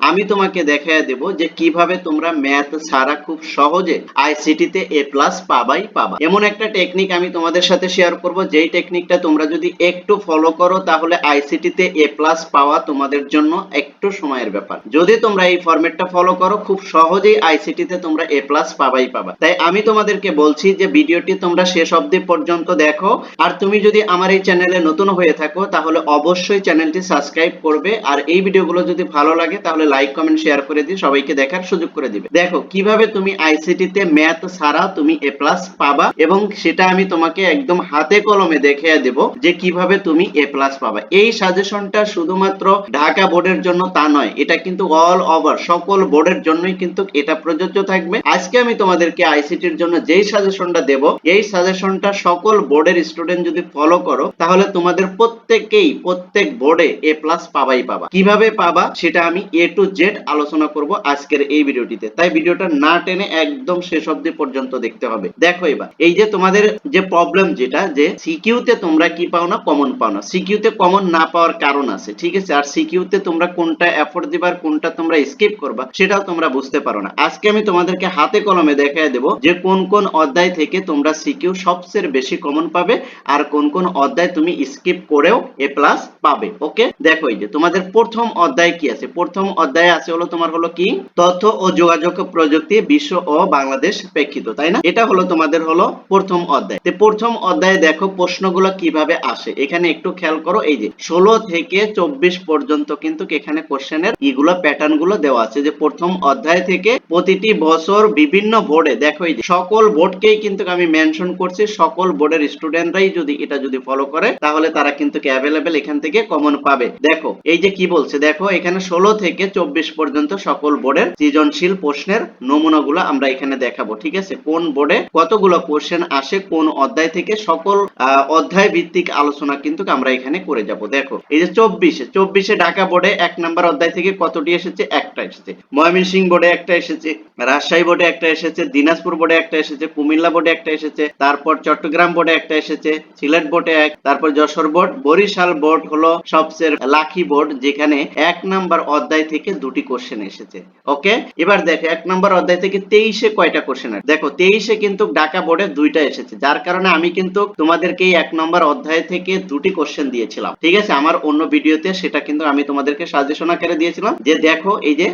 আমি তোমাকে দেখায় দেব যে কীভাবে তোমরা ম্যাথ ছাড়া খুব সহজে আইসিটি তে এ প্লাস পাবাই পাবা। এমন একটা টেকনিক আমি তোমাদের সাথে শেয়ার করব, যেই টেকনিকটা তোমরা যদি একটু ফলো করো, তাহলে আইসিটি তে এ প্লাস পাওয়া তোমাদের জন্য একটু সময়ের ব্যাপার। যদি তোমরা এই ফরম্যাটটা ফলো করো, খুব সহজেই আইসিটি তে তোমরা এ প্লাস পাবাই পাবা। তাই আমি তোমাদেরকে বলছি যে ভিডিওটি তোমরা শেষ অবধি পর্যন্ত দেখো। আর তুমি যদি আমার এই চ্যানেলে নতুন হয়ে থাকো, তাহলে অবশ্যই চ্যানেলটি সাবস্ক্রাইব করবে। আর এই ভিডিওগুলো যদি ভালো লাগে, তাহলে লাইক কমেন্ট শেয়ার করে দিয়ে সবাইকে দেখার সুযোগ করে দিবে। দেখো, কীভাবে তুমি আইসিটি তে ম্যাথ ছাড়া তুমি এ প্লাস পাবা এবং সেটা আমি তোমাকে একদম হাতে কলমে দেখিয়ে দেব যে কীভাবে তুমি এ প্লাস পাবা। এই সাজেশনটা শুধুমাত্র ঢাকা বোর্ডের জন্য তা নয়, এটা কিন্তু অল ওভার সকল বোর্ডের জন্যই কিন্তু এটা প্রযোজ্য থাকবে। আজকে আমি তোমাদেরকে আইসিটির জন্য যেই সাজেশনটা দেব, এই সাজেশনটা সকল বোর্ডের স্টুডেন্ট যদি ফলো করো, তাহলে তোমাদের প্রত্যেককেই, প্রত্যেক বোর্ডে এ প্লাস পাবাই পাবা। কীভাবে পাবা, সেটা আমি এ টু জেড আলোচনা করব আজকের এই ভিডিওটিতে। তাই ভিডিওটা না টেনে একদম শেষ অবধি পর্যন্ত দেখতে হবে। দেখো এবার, এই যে তোমাদের যে প্রবলেম যেটা, যে সিকিউ তে তোমরা কি পাও না কমন পাও না। সিকিউ তে কমন না পাওয়ার কারণ আছে, ঠিক আছে? আর সিকিউ তে তোমরা কোনটা এফোর্ট দিবার কোনটা তোমরা স্কিপ করবা, সেটাও তোমরা বুঝতে পারো না। আজকে আমি তোমাদেরকে হাতে কলমে দেখায় দেব যে কোন কোন অধ্যায় থেকে তোমরা সিকিউ সবচেয়ে বেশি কমন পাবে আর কোন কোন অধ্যায় তুমি স্কিপ করেও এ প্লাস পাবে ওকে দেখো এই যে, তোমাদের প্রথম অধ্যায় কি আছে? প্রথম অধ্যায়ে আছে হলো তোমার হলো কি? তথ্য ও যোগাযোগ প্রযুক্তি, বিশ্ব ও বাংলাদেশ প্রেক্ষিত, তাই না? এটা হলো তোমাদের হলো প্রথম অধ্যায়। প্রথম অধ্যায়ে দেখো প্রশ্নগুলো কীভাবে আসে। এখানে একটু খেয়াল করো, এই যে, ষোলো থেকে চব্বিশ পর্যন্ত কিন্তু এখানে কোশ্চেনের ইগুলো প্যাটার্নগুলো দেওয়া আছে যে প্রথম অধ্যায় থেকে প্রতিটি বছর বিভিন্ন বোর্ডে দেখো এই যে, সকল বোর্ডকেই কিন্তু আমি মেনশন করছি, সকল বোর্ডের স্টুডেন্টরাই যদি এটা যদি ফলো করে, তাহলে তারা কিন্তু অ্যাভেলেবেল এখান থেকে কমন পাবে। দেখো, এই যে কি বলছে, দেখো এখানে ষোলো থেকে চব্বিশ পর্যন্ত সকল বোর্ডের সৃজনশীল প্রশ্নের নমুনাগুলো আমরা এখানে দেখাবো, ঠিক আছে? কোন বোর্ডে কতগুলো কোশ্চেন আসে, কোন অধ্যায় থেকে সকল অধ্যায় ভিত্তিক আলোচনা কিন্তু আমরা এখানে করে যাব। দেখো, এই যে চব্বিশে চব্বিশে ঢাকা বোর্ডে এক নাম্বার অধ্যায় থেকে কতটি এসেছে? একটা এসেছে। ময়মনসিংহ বোর্ডে একটা এসেছে, রাজশাহী বোর্ডে একটা এসেছে, দিনাজপুর বোর্ডে একটা এসেছে, কুমিল্লা বোর্ডে একটা এসেছে, তারপর চট্টগ্রাম বোর্ডে একটা এসেছে, সিলেট বোর্ডে এক, তারপর যশোর বোর্ড, বরিশাল বোর্ড হলো সবচেয়ে লাকি বোর্ড, যেখানে এক নাম্বার অধ্যায় থেকে দুটি কোশ্চেন এসেছে। ওকে এবার দেখো, এক নাম্বার অধ্যায় থেকে তেইশে কয়টা কোশ্চেন দেখো, তেইশে কিন্তু ঢাকা বোর্ডে দুইটা এসেছে, যার কারণে আমি কিন্তু তোমাদেরকে এক নম্বর অধ্যায় থেকে দুটি কোশ্চেন দিয়েছিলাম। ঠিক আছে? আমার অন্য ভিডিওতে সেটা কিন্তু আমি তোমাদেরকে সাজেশন আকারে দিয়েছিলাম যে দেখো, এই যে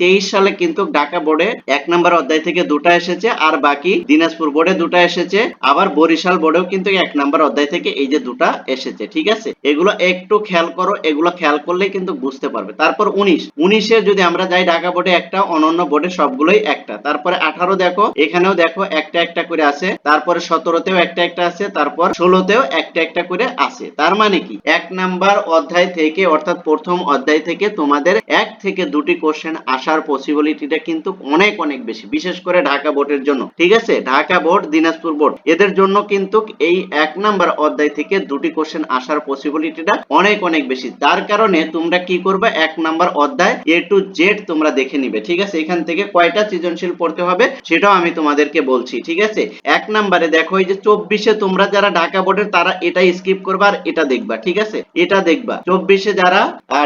তেইশ সালে কিন্তু ঢাকা বোর্ডে এক নম্বর অধ্যায় থেকে দুটা এসেছে আর বাকি দিনাজপুর বোর্ডে দুটা এসেছে। আবার বরিশাল বোর্ডেও কিন্তু এক নম্বর অধ্যায় থেকে এই যে দুটা এসেছে, ঠিক আছে? এগুলো একটু খেয়াল করো, এগুলো খেয়াল করলেই কিন্তু বুঝতে পারবে। তারপর উনিশ। উনিশে যদি আমরা যাই, ঢাকা বোর্ডে একটা, অনন্য বোর্ডে সবগুলোই একটা। তারপরে আঠারো দেখো, এখানেও দেখো একটা একটা করে আছে। তারপরে সতেরোতেও একটা একটা আছে, তারপর ষোলোতেও একটা একটা করে আছে। তার মানে কি? এক নাম্বার অধ্যায় থেকে, অর্থাৎ প্রথম অধ্যায় থেকে তোমাদের এক থেকে দুটি কোশ্চেন আসার পসিবিলিটিটা কিন্তু অনেক অনেক বেশি। বিশেষ করে ঢাকা বোর্ডের জন্য। ঠিক আছে? Dhaka board, Dinajpur board. এদের জন্য কিন্তু এই এক নাম্বার অধ্যায় থেকে দুটি কোশ্চেন আসার পসিবিলিটিটা অনেক অনেক বেশি। তার কারণে তোমরা কি করবে? এক নাম্বার অধ্যায় এ টু জেড তোমরা দেখে নিবে। ঠিক আছে? এখান থেকে কয়টা সৃজনশীল পড়তে হবে সেটাও আমি তোমাদেরকে বলছি। ঠিক আছে? এক নাম্বারে দেখো, এই যে চব্বিশে তোমরা যারা ঢাকা বোর্ডের, তারা এটা স্কিপ করবা আর এটা দেখবা। ঠিক আছে? এটা দেখবা। চব্বিশে যারা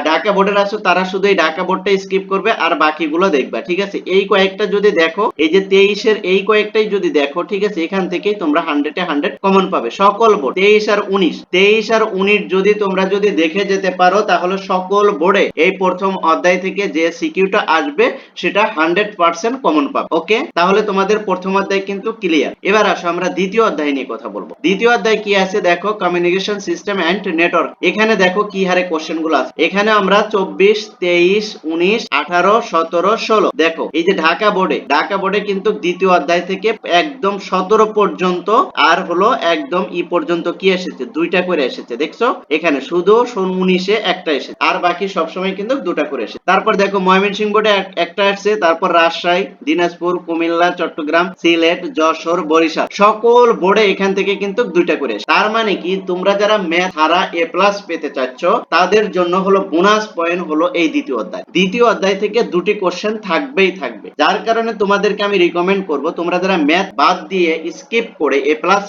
ঢাকা বোর্ডের আছো তারা শুধু এই ঢাকা বোর্ডটা স্কিপ করবে, আর বাকিগুলো দেখবা, ঠিক আছে? এই কয়েকটা যদি দেখো, এই যে তেইশের এই কয়েকটাই যদি দেখো, ঠিক আছে? এখান থেকেই তোমরা হান্ড্রেডে হান্ড্রেড কমন পাবে। সকল বোর্ড, তেইশ আর উনিশ, তেইশ আর উনিশ যদি তোমরা যদি দেখে যেতে পারো, তাহলে সকল বোর্ডে এই প্রথম অধ্যায় থেকে যে সিকিউটা আসবে, সেটা হান্ড্রেড পার্সেন্ট কমন পাবে, ওকে? তাহলে তোমাদের প্রথম অধ্যায় কিন্তু ক্লিয়ার এবার আসো, আমরা দ্বিতীয় অধ্যায় নিয়ে কথা বলব। দ্বিতীয় অধ্যায় কি আছে? দেখো কমিউনিকেশন সিস্টেম এন্ড নেটওয়ার্ক এখানে দেখো কি হারে কোশ্চেনগুলো আছে। এখানে আমরা চব্বিশ তেইশ, উনিশ, আঠারো, সতেরো, ষোলো। দেখো, এই যে ঢাকা বোর্ডে ঢাকা বোর্ডে কিন্তু দ্বিতীয় অধ্যায় থেকে একদম সতেরো পর্যন্ত আর হলো একদম ই পর্যন্ত কি এসেছে? দুইটা করে এসেছে, দেখছ? এখানে শুধু উনিশে একটা এসেছে, আর বাকি সবসময় কিন্তু দুটা করে এসেছে। তারপর দেখো, ময়মনসিংহ বোর্ডে একটা আসছে, তারপর রাজশাহী, দিনাজপুর, কুমিল্লা, চট্টগ্রাম, সিলেট, যশোর, বরিশাল। সকল বোর্ডে এখান থেকে কিন্তু দুইটা করে। তার মানে কি, তোমরা যারা ম্যাথ হারা এ প্লাস পেতে চাচ্ছ, তাদের জন্য হলো বোনাস পয়েন্ট হলো হলো এই দ্বিতীয় অধ্যায়। দ্বিতীয় অধ্যায় থেকে দুটি কোশ্চেন থাকবেই থাকবে। যার কারণে তোমাদেরকে আমি রিকমেন্ড করব, তোমরা যারা ম্যাথ বাদ দিয়ে স্কিপ করে এ প্লাস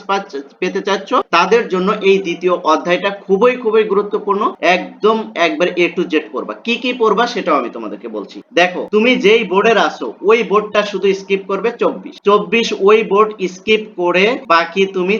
পেতে চাচ্ছ, তাদের জন্য এই দ্বিতীয় অধ্যায়টা খুবই খুবই গুরুত্বপূর্ণ। একদম একবার এ টু জেড পড়বা। কি কি পড়বা সেটাও আমি তোমাদেরকে বলছি। দেখো, তুমি যেই বোর্ডের আসো ওই বোর্ডটা শুধু স্কিপ করবে চব্বিশ। চব্বিশ ওই বোর্ড স্কিপ করে বাকি তুমি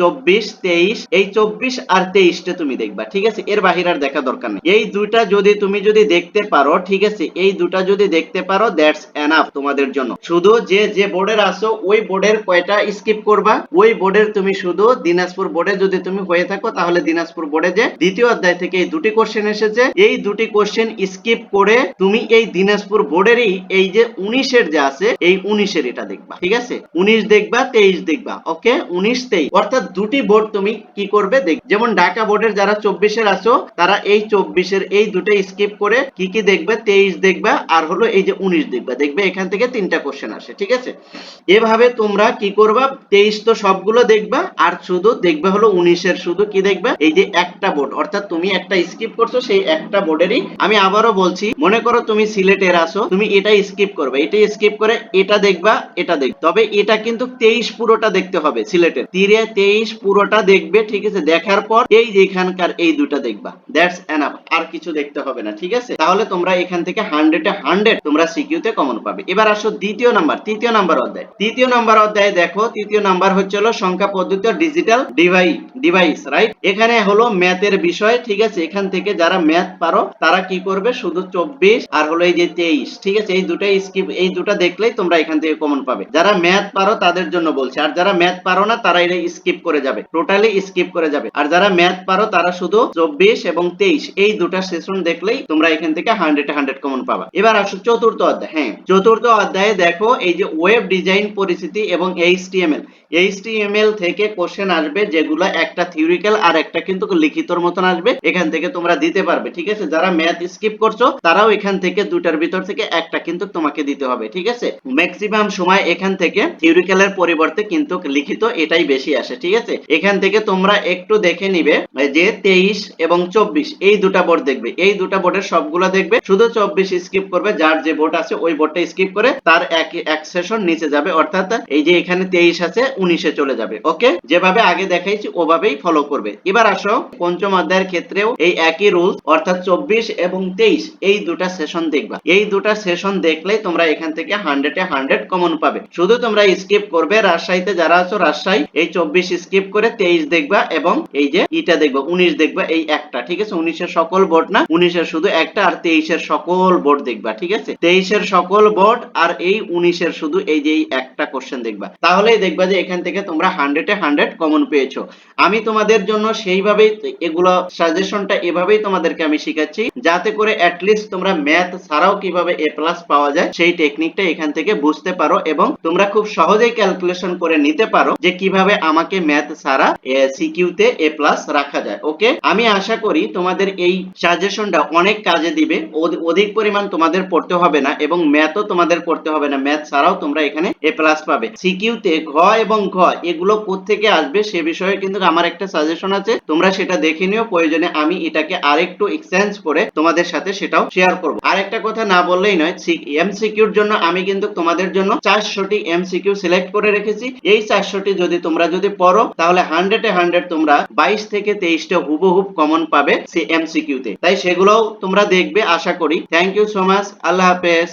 চব্বিশ, তেইশ, এই চব্বিশ আর তেইশটা তুমি দেখবা। ঠিক আছে? এর বাহির আর দেখা দরকার নেই। এই দুইটা যদি তুমি যদি দেখতে পারো, ঠিক আছে, এই দুটা যদি দেখতে পারো দ্যাটস এনাফ তোমাদের জন্য। শুধু যে যে বোর্ডের আসো ওই বোর্ডের কয়টা স্কিপ করবা? ওই বোর্ডের তুমি শুধু দিনাজপুর বোর্ডে যদি তুমি হয়ে থাকো, তাহলে দিনাজপুর বোর্ডে যে দ্বিতীয় অধ্যায় থেকে এই দুটি কোশ্চেন এসেছে, এই দুটি কোশ্চেন স্কিপ করে তুমি এই দিনাজপুর বোর্ডেরই এই যে উনিশের যে আছে, এই উনিশের এটা দেখবা, ঠিক আছে? উনিশ দেখবা, তেইশ দেখবা ওকে উনিশ, তেইশ। অর্থাৎ দুটি বোর্ড তুমি কি করবে দেখ যেমন ঢাকা বোর্ডের যারা চব্বিশের আছো, তারা এই চব্বিশের এই দুটো স্কিপ করে কি কি দেখবে? তেইশ দেখবা, আর হলো এই যে উনিশ দেখবা। দেখবে এখান থেকে তিনটা কোশ্চেন আসে, ঠিক আছে? এভাবে তোমরা কি করবা? তেইশ তো সবগুলো দেখবা, আর শুধু দেখবে হলো উনিশের শুধু কি দেখবা? এই যে একটা বোর্ড অর্থাৎ তুমি একটা স্কিপ করছ, সেই একটা বোর্ডেরই আমি আবারও বলছি, মনে করো তুমি সিলেটের আসো তুমি এটা স্কিপ করবে। এটা স্কিপ করে এটা দেখবা, এটা দেখ তবে এটা কিন্তু তেইশ পুরোটা দেখতে হবে সিলেটের। তীরে তেইশ পুরোটা দেখবে, ঠিক আছে? দেখার পর এই যে এখানকার এই দুটা দেখবা। দ্যাটস এনাফ আর কিছু দেখতে হবে না, ঠিক আছে? তাহলে তোমরা এখান থেকে হান্ড্রেডে হান্ড্রেড তোমরা সিকিউতে কমন পাবে। এবার আসো দ্বিতীয় নাম্বার তৃতীয় নাম্বার অধ্যায়। তৃতীয় নাম্বার অধ্যায় দেখো, তৃতীয় নাম্বার হচ্ছে হলো সংখ্যা পদ্ধতি ডিজিটাল ডিভাইস ডিভাইস রাইট এখানে হলো ম্যাথের বিষয়, ঠিক আছে? এখান থেকে যারা ম্যাথ পারো, তারা কি করবে? শুধু চব্বিশ আর হলো এই যে তেইশ, ঠিক আছে? এই দুটাই স্কিপ এই দুটা দেখলেই তোমরা এখান থেকে কমন পাবে। যারা ম্যাথ পারো, তাদের জন্য বলছে। আর যারা ম্যাথ পারো না, তারা এটা স্কিপ করে যাবে। টোটালি স্কিপ করে যাবে। আর যারা ম্যাথ পারো, তারা শুধু চব্বিশ এবং তেইশ, এই দুটা সেশন দেখলেই তোমরা এখান থেকে হান্ড্রেড হান্ড্রেড কমন পাবা। এবার আসো চতুর্থ অধ্যায়। হ্যাঁ চতুর্থ অধ্যায়ে দেখো এই যে ওয়েব ডিজাইন পরিস্থিতি এবং এইচটিএমএল এইচটিএমএল থেকে কোশ্চেন আসবে যেগুলো একটা থিওরিক্যাল আর একটা কিন্তু লিখিতর মতন আসবে। এখান থেকে তোমরা দিতে পারবে, ঠিক আছে? যারা ম্যাথ স্কিপ করছ, তারাও এখান থেকে দুটার ভিতর থেকে একটা কিন্তু তোমাকে দিতে হবে, ঠিক আছে? ম্যাক্সিমাম সময় এখান থেকে থিওরিক্যালের পরিবর্তে কিন্তু লিখিত এটাই বেশি আসে, ঠিক আছে? এখান থেকে তোমরা একটু দেখে নিবে যে তেইশ এবং চব্বিশ, এই দুটা বোর্ড দেখবে। এই দুটা বোর্ডের সবগুলো দেখবে। শুধু চব্বিশ স্কিপ করবে, যার যে বোর্ড আছে ওই বোর্ডটা স্কিপ করে তার এক এক সেশন নিচে যাবে। অর্থাৎ এই যে এখানে তেইশ আছে, উনিশে চলে যাবে। ওকে? যেভাবে আগে দেখাইছি, ওভাবেই ফলো করবে। এবার আসো, পঞ্চম অধ্যায়ের ক্ষেত্রেও এই একই রুলস অর্থাৎ চব্বিশ এবং তেইশ, এই দুটা সেশন দেখবা। এই দুটা সেশন দেখলেই তোমরা এখান থেকে হান্ড্রেডে হান্ড্রেড কমন পাবে। শুধু তোমরা স্কিপ করবে, রাজশাহীতে যারা আছো, রাজশাহী, এই চব্বিশ স্কিপ করে তেইশ দেখবা এবং এই যে ইটা দেখবা, উনিশ দেখবা, এই একটা, ঠিক আছে? উনিশের সকল বোর্ড না উনিশের শুধু একটা আর তেইশের সকল বোর্ড দেখবা, ঠিক আছে? তেইশের সকল বোর্ড আর এই উনিশের শুধু এই যে একটা কোশ্চেন দেখবা। তাহলেই দেখবা যে এখান থেকে তোমরা হান্ড্রেডে হান্ড্রেড কমন পেয়েছ। আমি তোমাদের জন্য সেইভাবেই এগুলো সাজেশনটা এভাবেই তোমাদেরকে আমি শিখাচ্ছি, যাতে করে অ্যাটলিস্ট তোমরা ম্যাথ ছাড়াও কীভাবে এ প্লাস পাওয়া যায়, সেই টেকনিকটা এখান থেকে বুঝতে পারো এবং তোমরা খুব সহজেই ক্যালকুলেশন করে নিতে পারো যে কীভাবে আমাকে ম্যাথ ছাড়া সিকিউতে এ প্লাস রাখা যায় ওকে আমি আশা করি তোমাদের এই সাজেশনটা অনেক কাজে দিবে। অধিক পরিমাণ তোমাদের পড়তে হবে না এবং ম্যাথও তোমাদের পড়তে হবে না। ম্যাথ ছাড়াও তোমরা এখানে এ প্লাস পাবে। সিকিউতে ঘ এবং ঘ, এগুলো কোত্থেকে আসবে সে বিষয়ে কিন্তু আমার একটা সাজেশন আছে। তোমরা সেটা দেখে নিও। প্রয়োজনে আমি এটাকে আরেকটু এক্সচেঞ্জ করে তোমাদের সাথে সেটাও শেয়ার করব। আরেকটা কথা না বললেই নয় এমসিকিউর জন্য আমি কিন্তু তোমাদের জন্য চারশোটি এমসিকিউ সিলেক্ট করে রেখেছি। এই চারশোটি যদি তোমরা যদি পড়ো, তাহলে হান্ড্রেডে হান্ড্রেড তোমরা বাইশ থেকে তেইশটা হুবহুব কমন পাবে সে এমসিকিউতে তাই সেগুলোও তোমরা দেখবে আশা করি। থ্যাংক ইউ সো মাচ আল্লাহ হাফেজ।